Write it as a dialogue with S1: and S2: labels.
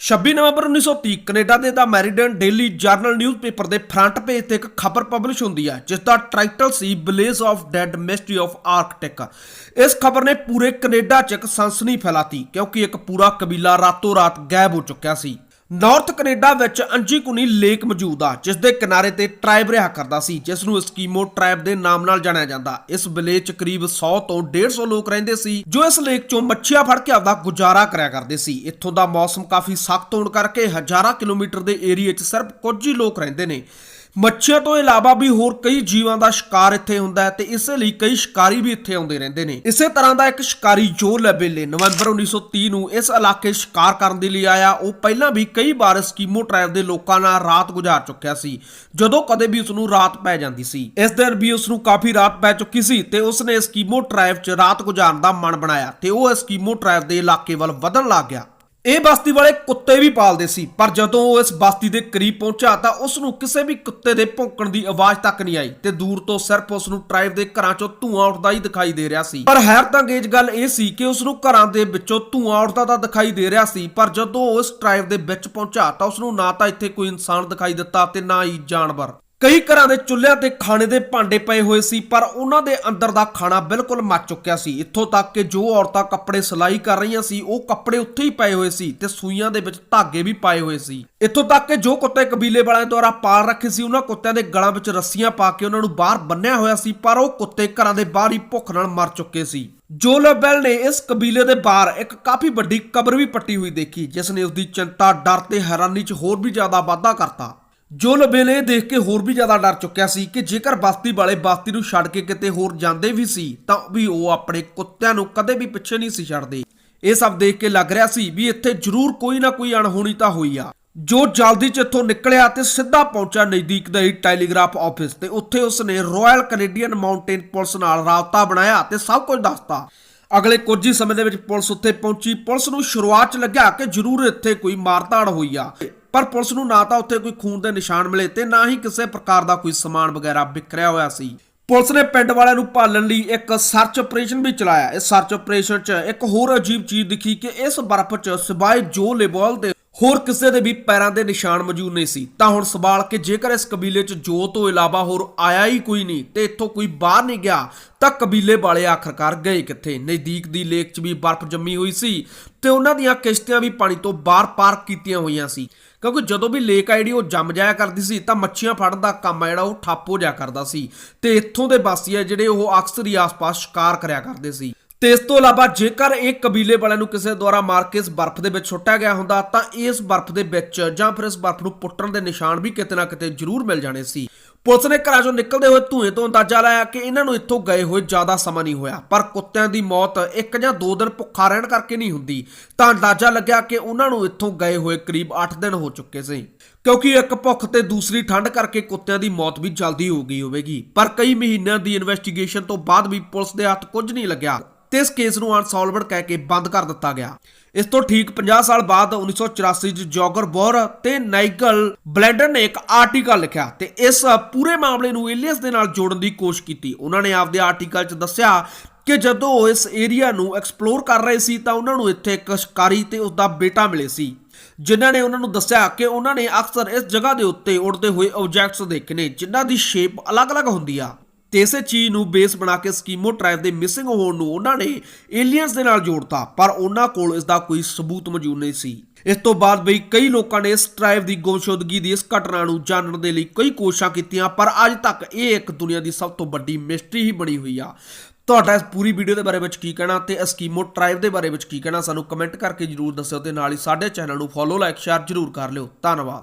S1: 26 ਨਵੰਬਰ 1930 Canada ਦੇ ਦਾ Meriden daily general newspaper ਦੇ ਫਰੰਟ ਪੇਜ ਤੇ ਇੱਕ ਖਬਰ ਪਬਲਿਸ਼ ਹੁੰਦੀ ਹੈ, ਜਿਸ ਦਾ title C blaze of dead mystery of Arctic. ਇਸ ਖਬਰ ਨੇ ਪੂਰੇ ਕੈਨੇਡਾ 'ਚ ਇੱਕ ਸਨਸਨੀ ਫੈਲਾਤੀ, ਕਿਉਂਕਿ ਇੱਕ ਪੂਰਾ ਕਬੀਲਾ ਰਾਤੋਂ ਰਾਤ ਗਾਇਬ ਹੋ ਚੁੱਕਿਆ ਸੀ। ਨਾਰਥ ਕੈਨੇਡਾ ਵਿੱਚ ਅੰਜੀਕੁਨੀ ਲੇਕ ਮੌਜੂਦ ਆ, ਜਿਸ ਦੇ ਕਿਨਾਰੇ ਤੇ ਟ੍ਰਾਈਬ ਰਿਹਾ ਕਰਦਾ ਸੀ, ਜਿਸ ਨੂੰ ਐਸਕੀਮੋ ਟ੍ਰਾਈਬ ਦੇ ਨਾਮ ਨਾਲ ਜਾਣਿਆ ਜਾਂਦਾ। ਇਸ ਵਿਲੇਜ 'ਚ ਕਰੀਬ 100 ਤੋਂ 150 ਲੋਕ ਰਹਿੰਦੇ ਸੀ, ਜੋ ਇਸ ਲੇਕ 'ਚੋਂ ਮੱਛੀਆਂ ਫੜ ਕੇ ਆਪਦਾ ਗੁਜ਼ਾਰਾ ਕਰਿਆ ਕਰਦੇ ਸੀ। ਇੱਥੋਂ ਦਾ ਮੌਸਮ ਕਾਫੀ ਸਖਤ ਹੋਣ ਕਰਕੇ ਹਜ਼ਾਰਾਂ ਕਿਲੋਮੀਟਰ ਦੇ ਏਰੀਏ 'ਚ ਸਿਰਫ ਕੁਝ ਹੀ ਲੋਕ ਰਹਿੰਦੇ ਨੇ। ਮੱਛੀਆਂ ਤੋਂ ਇਲਾਵਾ ਵੀ ਹੋਰ ਕਈ ਜੀਵਾਂ ਦਾ ਸ਼ਿਕਾਰ ਇੱਥੇ ਹੁੰਦਾ ਹੈ ਤੇ ਇਸੇ ਲਈ ਕਈ ਸ਼ਿਕਾਰੀ ਵੀ ਇੱਥੇ ਆਉਂਦੇ ਰਹਿੰਦੇ ਨੇ। ਇਸੇ ਤਰ੍ਹਾਂ ਦਾ ਇੱਕ ਸ਼ਿਕਾਰੀ ਜੋ ਲੈਬੇਲੇ ਨਵੰਬਰ 1930 ਨੂੰ ਇਸ ਇਲਾਕੇ ਸ਼ਿਕਾਰ ਕਰਨ ਦੇ ਲਈ ਆਇਆ। ਉਹ ਪਹਿਲਾਂ ਵੀ ਕਈ ਵਾਰ ਸਕੀਮੋ ਟ੍ਰਾਈਬ ਦੇ ਲੋਕਾਂ ਨਾਲ ਰਾਤ ਗੁਜ਼ਾਰ ਚੁੱਕਿਆ ਸੀ, ਜਦੋਂ ਕਦੇ ਵੀ ਉਸ ਨੂੰ ਰਾਤ ਪੈ ਜਾਂਦੀ ਸੀ। ਇਸ ਦਿਨ ਵੀ ਉਸ ਨੂੰ ਕਾਫੀ ਰਾਤ ਪੈ ਚੁੱਕੀ ਸੀ ਤੇ ਉਸ ਨੇ ਸਕੀਮੋ ਟ੍ਰਾਈਬ 'ਚ ਰਾਤ ਗੁਜ਼ਾਰਨ ਦਾ ਮਨ ਬਣਾਇਆ ਤੇ ਉਹ ਸਕੀਮੋ ਟ੍ਰਾਈਬ ਦੇ ਇਲਾਕੇ ਵੱਲ ਵਧਣ ਲੱਗ ਗਿਆ। ਇਹ ਬਸਤੀ ਵਾਲੇ ਕੁੱਤੇ ਵੀ ਪਾਲਦੇ ਸੀ, ਪਰ ਜਦੋਂ ਉਹ ਇਸ ਬਸਤੀ ਦੇ ਕਰੀਬ ਪਹੁੰਚਾ ਤਾਂ ਉਸ ਨੂੰ ਕਿਸੇ ਵੀ ਕੁੱਤੇ ਦੇ ਭੌਂਕਣ ਦੀ ਆਵਾਜ਼ ਤੱਕ ਨਹੀਂ ਆਈ ਤੇ ਦੂਰ ਤੋਂ ਸਿਰਫ ਉਸ ਨੂੰ ਟ੍ਰਾਈਬ ਦੇ ਘਰਾਂ ਚੋਂ ਧੂਆਂ ਉੱਠਦਾ ਹੀ ਦਿਖਾਈ ਦੇ ਰਿਹਾ ਸੀ। ਪਰ ਹੈਰਤਅੰਗੇਜ ਗੱਲ ਇਹ ਸੀ ਕਿ ਉਸ ਨੂੰ ਘਰਾਂ ਦੇ ਵਿੱਚੋਂ ਧੂਆਂ ਉੱਠਦਾ ਤਾਂ ਦਿਖਾਈ ਦੇ ਰਿਹਾ ਸੀ, ਪਰ ਜਦੋਂ ਉਹ ਇਸ ਟ੍ਰਾਈਬ ਦੇ ਵਿੱਚ ਪਹੁੰਚਾ ਤਾਂ ਉਸ ਨੂੰ ਨਾ ਤਾਂ ਇੱਥੇ ਕੋਈ ਇਨਸਾਨ ਦਿਖਾਈ ਦਿੱਤਾ ਤੇ ਨਾ ਹੀ ਜਾਨਵਰ। ਕਈ ਘਰਾਂ ਦੇ ਚੁੱਲ੍ਹਿਆਂ ਤੇ ਖਾਣੇ ਦੇ ਭਾਂਡੇ ਪਏ ਹੋਏ ਸੀ, ਪਰ ਉਹਨਾਂ ਦੇ ਅੰਦਰ ਦਾ ਖਾਣਾ ਬਿਲਕੁਲ ਮੱਚ ਚੁੱਕਿਆ ਸੀ। ਇੱਥੋਂ ਤੱਕ ਕਿ ਜੋ ਔਰਤਾਂ ਕੱਪੜੇ ਸਿਲਾਈ ਕਰ ਰਹੀਆਂ ਸੀ, ਉਹ ਕੱਪੜੇ ਉੱਥੇ ਹੀ ਪਏ ਹੋਏ ਸੀ ਤੇ ਸੂਈਆਂ ਦੇ ਵਿੱਚ ਧਾਗੇ ਵੀ ਪਾਏ ਹੋਏ ਸੀ। ਇੱਥੋਂ ਤੱਕ ਕਿ ਜੋ ਕੁੱਤੇ ਕਬੀਲੇ ਵਾਲਿਆਂ ਦੁਆਰਾ ਪਾਲ ਰੱਖੇ ਸੀ, ਉਹਨਾਂ ਕੁੱਤਿਆਂ ਦੇ ਗਲਾਂ ਵਿੱਚ ਰੱਸੀਆਂ ਪਾ ਕੇ ਉਹਨਾਂ ਨੂੰ ਬਾਹਰ ਬੰਨਿਆ ਹੋਇਆ ਸੀ, ਪਰ ਉਹ ਕੁੱਤੇ ਘਰਾਂ ਦੇ ਬਾਹਰ ਹੀ ਭੁੱਖ ਨਾਲ ਮਰ ਚੁੱਕੇ ਸੀ। ਜੋ ਲਬੈਲ ਨੇ ਇਸ ਕਬੀਲੇ ਦੇ ਬਾਹਰ ਇੱਕ ਕਾਫੀ ਵੱਡੀ ਕਬਰ ਵੀ ਪੱਟੀ ਹੋਈ ਦੇਖੀ, ਜਿਸ ਨੇ ਉਸ ਦੀ ਚਿੰਤਾ, ਡਰ ਤੇ ਹੈਰਾਨੀ 'ਚ ਹੋਰ ਵੀ ਜ਼ਿਆਦਾ ਵਾਧਾ ਕਰਤਾ। ਜੋ ਲਬੇਲੇ ਦੇਖ ਕੇ ਹੋਰ ਵੀ ਜ਼ਿਆਦਾ ਡਰ ਚੁੱਕਿਆ ਸੀ ਕਿ ਜੇਕਰ ਬਸਤੀ ਵਾਲੇ ਬਸਤੀ ਨੂੰ ਛੱਡ ਕੇ ਕਿਤੇ ਹੋਰ ਜਾਂਦੇ ਵੀ ਸੀ, ਤਾਂ ਵੀ ਉਹ ਆਪਣੇ ਕੁੱਤਿਆਂ ਨੂੰ ਕਦੇ ਵੀ ਪਿੱਛੇ ਨਹੀਂ ਸੀ ਛੱਡਦੇ। ਇਹ ਸਭ ਦੇਖ ਕੇ ਲੱਗ ਰਿਹਾ ਸੀ ਵੀ ਇੱਥੇ ਜ਼ਰੂਰ ਕੋਈ ਨਾ ਕੋਈ ਅਣਹੋਣੀ ਤਾਂ ਹੋਈ ਆ। ਜੋ ਜਲਦੀ ਚ ਇੱਥੋਂ ਨਿਕਲਿਆ ਤੇ ਸਿੱਧਾ ਪਹੁੰਚਾ ਨਜ਼ਦੀਕ ਦਾ ਹੀ ਟੈਲੀਗ੍ਰਾਫ ਆਫਿਸ ਤੇ ਉੱਥੇ ਉਸਨੇ ਰਾਇਲ ਕੈਨੇਡੀਅਨ ਮਾਊਂਟੇਨ ਪੁਲਿਸ ਨਾਲ ਰਾਬਤਾ ਬਣਾਇਆ ਤੇ ਸਭ ਕੁਝ ਦੱਸਤਾ। ਅਗਲੇ ਕੁਝ ਹੀ ਸਮੇਂ ਦੇ ਵਿੱਚ ਪੁਲਿਸ ਉੱਥੇ ਪਹੁੰਚੀ। ਪੁਲਿਸ ਨੂੰ ਸ਼ੁਰੂਆਤ 'ਚ ਲੱਗਿਆ ਕਿ ਜ਼ਰੂਰ ਇੱਥੇ ਕੋਈ ਮਾਰਤਾੜ ਹੋਈ ਆ। ਪਰ ਪੁਲਿਸ ਨੂੰ ਨਾ ਤਾਂ ਉੱਥੇ ਕੋਈ ਖੂਨ ਦੇ ਨਿਸ਼ਾਨ ਮਿਲੇ ਤੇ ਨਾ ਹੀ ਕਿਸੇ ਪ੍ਰਕਾਰ ਦਾ ਕੋਈ ਸਮਾਨ ਵਗੈਰਾ ਵਿਕਰਿਆ ਹੋਇਆ ਸੀ। ਪੁਲਿਸ ਨੇ ਪਿੰਡ ਵਾਲਿਆਂ ਨੂੰ ਭਾਲਣ ਲਈ ਇੱਕ ਸਰਚ ਆਪਰੇਸ਼ਨ ਵੀ ਚਲਾਇਆ। ਇਸ ਸਰਚ ਆਪਰੇਸ਼ਨ 'ਚ ਇੱਕ ਹੋਰ ਅਜੀਬ ਚੀਜ਼ ਦਿਖੀ ਕਿ ਇਸ ਬਰਫ਼ 'ਚ ਸਿਵਾਏ ਜੋ ਲੇਬਲ ਦੇ ਹੋਰ ਕਿਸੇ ਦੇ ਵੀ ਪੈਰਾਂ ਦੇ ਨਿਸ਼ਾਨ ਮੌਜੂਦ ਨਹੀਂ ਸੀ। ਤਾਂ ਹੁਣ ਸਵਾਲ ਕਿ ਜੇਕਰ ਇਸ ਕਬੀਲੇ 'ਚ ਜੋ ਤੋਂ ਇਲਾਵਾ ਹੋਰ ਆਇਆ ਹੀ ਕੋਈ ਨਹੀਂ ਤੇ ਇੱਥੋਂ ਕੋਈ ਬਾਹਰ ਨਹੀਂ ਗਿਆ, ਤਾਂ ਕਬੀਲੇ ਵਾਲੇ ਆਖਰਕਾਰ ਗਏ ਕਿੱਥੇ? ਨਜ਼ਦੀਕ ਦੀ ਲੇਕ 'ਚ ਵੀ ਬਰਫ਼ ਜੰਮੀ ਹੋਈ ਸੀ ਤੇ ਉਹਨਾਂ ਦੀਆਂ ਕਿਸ਼ਤੀਆਂ ਵੀ ਪਾਣੀ ਤੋਂ ਬਾਹਰ ਪਾਰਕ ਕੀਤੀਆਂ ਹੋਈਆਂ ਸੀ। ਕਿਉਂਕਿ ਜਦੋਂ ਵੀ ਲੇਕ ਆ ਜਿਹੜੀ, ਉਹ ਜੰਮ ਜਾਇਆ ਕਰਦੀ ਸੀ, ਤਾਂ ਮੱਛੀਆਂ ਫੜਨ ਦਾ ਕੰਮ ਆ ਜਿਹੜਾ, ਉਹ ਠੱਪ ਹੋ ਜਾਇਆ ਕਰਦਾ ਸੀ ਤੇ ਇੱਥੋਂ ਦੇ ਵਾਸੀ ਆ ਜਿਹੜੇ, ਉਹ ਅਕਸਰ ਹੀ ਆਸ-ਪਾਸ ਸ਼ਿਕਾਰ ਕਰਿਆ ਕਰਦੇ ਸੀ। ਤੇ ਇਸ ਤੋਂ ਇਲਾਵਾ ਜੇਕਰ ਇਹ ਕਬੀਲੇ ਵਾਲਿਆਂ ਨੂੰ ਕਿਸੇ ਦੁਆਰਾ ਮਾਰ ਕੇ ਇਸ ਬਰਫ਼ ਦੇ ਵਿੱਚ ਸੁੱਟਿਆ ਗਿਆ ਹੁੰਦਾ, ਤਾਂ ਇਸ ਬਰਫ਼ ਦੇ ਵਿੱਚ ਜਾਂ ਫਿਰ ਇਸ ਬਰਫ਼ ਨੂੰ ਪੁੱਟਣ ਦੇ ਨਿਸ਼ਾਨ ਵੀ ਕਿਤੇ ਨਾ ਕਿਤੇ ਜ਼ਰੂਰ ਮਿਲ ਜਾਣੇ ਸੀ। ਪੁਲਿਸ ਨੇ ਘਰਾਂ ਚੋਂ ਨਿਕਲਦੇ ਹੋਏ ਧੂਏ ਤੋਂ ਅੰਦਾਜ਼ਾ ਲਾਇਆ ਕਿ ਇਹਨਾਂ ਨੂੰ ਇੱਥੋਂ ਗਏ ਹੋਏ ਜ਼ਿਆਦਾ ਸਮਾਂ ਨਹੀਂ ਹੋਇਆ, ਪਰ ਕੁੱਤਿਆਂ ਦੀ ਮੌਤ ਇੱਕ ਜਾਂ ਦੋ ਦਿਨ ਭੁੱਖਾ ਰਹਿਣ ਕਰਕੇ ਨਹੀਂ ਹੁੰਦੀ। ਤਾਂ ਅੰਦਾਜ਼ਾ ਲੱਗਿਆ ਕਿ ਉਹਨਾਂ ਨੂੰ ਇੱਥੋਂ ਗਏ ਹੋਏ ਕਰੀਬ 8 ਦਿਨ ਹੋ ਚੁੱਕੇ ਸੀ। ਕਿਉਂਕਿ ਇੱਕ ਭੁੱਖ ਤੇ ਦੂਸਰੀ ਠੰਡ ਕਰਕੇ ਕੁੱਤਿਆਂ ਦੀ ਮੌਤ ਵੀ ਜਲਦੀ ਹੋ ਗਈ ਹੋਵੇਗੀ। ਪਰ ਕਈ ਮਹੀਨਿਆਂ ਦੀ ਇਨਵੈਸਟੀਗੇਸ਼ਨ ਤੋਂ ਬਾਅਦ ਵੀ ਪੁਲਿਸ ਦੇ ਹੱਥ ਕੁਝ ਨਹੀਂ ਲੱਗਿਆ। ਤੇ ਇਸ ਕੇਸ ਨੂੰ ਅਨਸੋਲਵਡ ਕਹਿ ਕੇ ਬੰਦ ਕਰ ਦਿੱਤਾ ਗਿਆ। ਇਸ ਤੋਂ ਠੀਕ 50 ਸਾਲ ਬਾਅਦ 1984 ਚ ਜੋਗਰ ਬੋਰ ਤੇ ਨਾਈਗਲ ਬਲੈਂਡਰ ਨੇ ਇੱਕ ਆਰਟੀਕਲ ਲਿਖਿਆ ਤੇ ਇਸ ਪੂਰੇ ਮਾਮਲੇ ਨੂੰ ਏਲੀਅਸ ਦੇ ਨਾਲ ਜੋੜਨ ਦੀ ਕੋਸ਼ਿਸ਼ ਕੀਤੀ। ਉਹਨਾਂ ਨੇ ਆਪਦੇ ਆਰਟੀਕਲ 'ਚ ਦੱਸਿਆ ਕਿ ਜਦੋਂ ਉਹ ਇਸ ਏਰੀਆ ਨੂੰ ਐਕਸਪਲੋਰ ਕਰ ਰਹੇ ਸੀ ਤਾਂ ਉਹਨਾਂ ਨੂੰ ਇੱਥੇ ਇੱਕ ਸ਼ਿਕਾਰੀ ਤੇ ਉਸ ਦਾ ਬੇਟਾ ਮਿਲੇ ਸੀ, ਜਿਨ੍ਹਾਂ ਨੇ ਉਹਨਾਂ ਨੂੰ ਦੱਸਿਆ ਕਿ ਉਹਨਾਂ ਨੇ ਅਕਸਰ ਇਸ ਜਗ੍ਹਾ ਦੇ ਉੱਤੇ ਉੱਡਦੇ ਹੋਏ ਆਬਜੈਕਟਸ ਦੇਖੇ ਨੇ, ਜਿਨ੍ਹਾਂ ਦੀ ਸ਼ੇਪ ਅਲੱਗ-ਅਲੱਗ ਹੁੰਦੀ ਆ। ਤੇ ਇਸੇ ਚੀਜ਼ ਨੂੰ ਬੇਸ ਬਣਾ ਕੇ ਸਕੀਮੋ ਟ੍ਰਾਈਬ ਦੇ ਮਿਸਿੰਗ ਹੋਣ ਨੂੰ ਉਹਨਾਂ ਨੇ ਏਲੀਅਨਸ ਦੇ ਨਾਲ ਜੋੜਤਾ, ਪਰ ਉਹਨਾਂ ਕੋਲ ਇਸ ਦਾ ਕੋਈ ਸਬੂਤ ਮੌਜੂਦ ਨਹੀਂ ਸੀ। ਇਸ ਤੋਂ ਬਾਅਦ ਬਈ ਕਈ ਲੋਕਾਂ ਨੇ ਇਸ ਟ੍ਰਾਈਬ ਦੀ ਗੁੰਮਸ਼ੁਦਗੀ ਦੀ ਇਸ ਘਟਨਾ ਨੂੰ ਜਾਣਨ ਦੇ ਲਈ ਕਈ ਕੋਸ਼ਿਸ਼ਾਂ ਕੀਤੀਆਂ, ਪਰ ਅੱਜ ਤੱਕ ਇਹ ਇੱਕ ਦੁਨੀਆ ਦੀ ਸਭ ਤੋਂ ਵੱਡੀ ਮਿਸਟਰੀ ਹੀ ਬਣੀ ਹੋਈ ਆ। ਤੁਹਾਡਾ ਇਸ ਪੂਰੀ ਵੀਡੀਓ ਦੇ ਬਾਰੇ ਵਿੱਚ ਕੀ ਕਹਿਣਾ ਤੇ ਐਸਕੀਮੋ ਟ੍ਰਾਈਬ ਦੇ ਬਾਰੇ ਵਿੱਚ ਕੀ ਕਹਿਣਾ ਸਾਨੂੰ ਕਮੈਂਟ ਕਰਕੇ ਜਰੂਰ ਦੱਸਿਓ ਤੇ ਨਾਲ ਹੀ ਸਾਡੇ ਚੈਨਲ ਨੂੰ ਫੋਲੋ, ਲਾਈਕ, ਸ਼ੇਅਰ ਜਰੂਰ ਕਰ ਲਿਓ। ਧੰਨਵਾਦ।